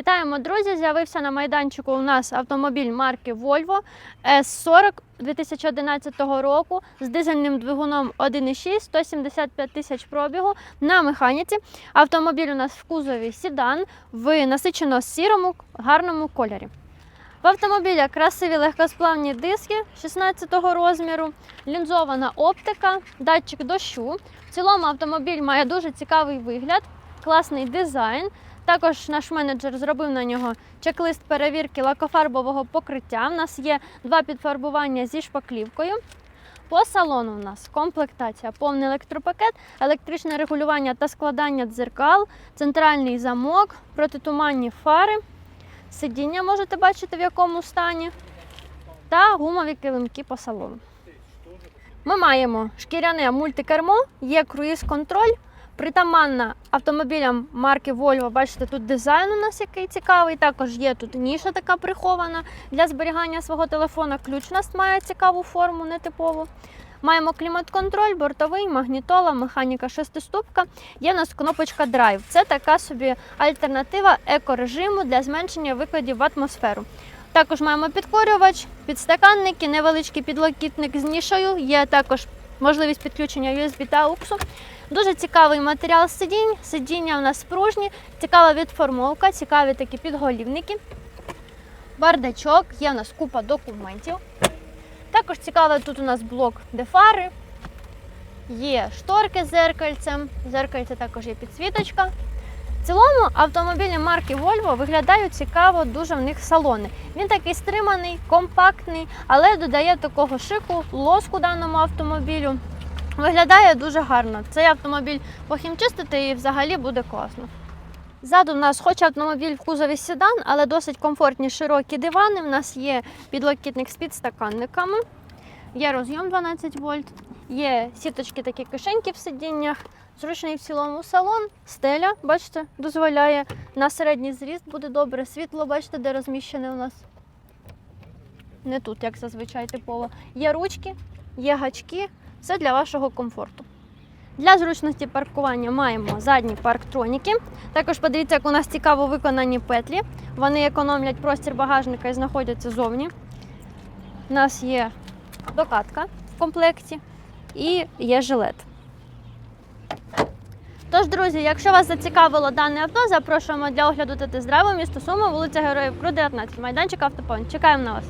Вітаємо, друзі! З'явився на майданчику у нас автомобіль марки Volvo S40 2011 року з дизельним двигуном 1,6, 175 тисяч пробігу на механіці. Автомобіль у нас в кузові сідан в насичено сірому гарному кольорі. В автомобіля красиві легкосплавні диски 16 розміру, лінзована оптика, датчик дощу. В цілому автомобіль має дуже цікавий вигляд, класний дизайн. Також наш менеджер зробив на нього чек-лист перевірки лакофарбового покриття. У нас є два підфарбування зі шпаклівкою. По салону у нас комплектація, повний електропакет, електричне регулювання та складання дзеркал, центральний замок, протитуманні фари, сидіння можете бачити в якому стані, та гумові килимки по салону. Ми маємо шкіряне мультикермо, є круїз-контроль. Притаманна автомобілям марки Volvo, бачите, тут дизайн у нас який цікавий. Також є тут ніша така прихована для зберігання свого телефона. Ключ у нас має цікаву форму, нетипову. Маємо клімат-контроль, бортовий, магнітола, механіка шестиступка. Є у нас кнопочка Drive. Це така собі альтернатива екорежиму для зменшення викидів в атмосферу. Також маємо підкорювач, підстаканники, невеличкий підлокітник з нішою. Є також можливість підключення USB та AUX. Дуже цікавий матеріал сидінь. Сидіння у нас пружні, цікава відформовка, цікаві такі підголівники. Бардачок, є у нас купа документів. Також цікавий тут у нас блок де фари. Є шторки з зеркальцем. Зеркальце також є підсвіточка. В цілому автомобілі марки Volvo виглядають цікаво, дуже в них салони. Він такий стриманий, компактний, але додає такого шику, лоску даному автомобілю. Виглядає дуже гарно. Цей автомобіль похімчистити і взагалі буде класно. Ззаду в нас, хоч автомобіль в кузові седан, але досить комфортні широкі дивани. У нас є підлокітник з підстаканниками, є розйом 12 вольт, є сіточки такі кишеньки в сидіннях, зручний в цілому салон, стеля, бачите, дозволяє на середній зріст буде добре. Світло, бачите, де розміщене у нас. Не тут, як зазвичай типово. Є ручки, є гачки, все для вашого комфорту. Для зручності паркування маємо задні парктроніки. Також подивіться, як у нас цікаво виконані петлі. Вони економлять простір багажника і знаходяться зовні. У нас є докатка в комплекті і є жилет. Тож, друзі, якщо вас зацікавило дане авто, запрошуємо для огляду та тест-драйву місто Суми, вулиця Героїв Кру, 19, майданчик Автопоінт. Чекаємо на вас.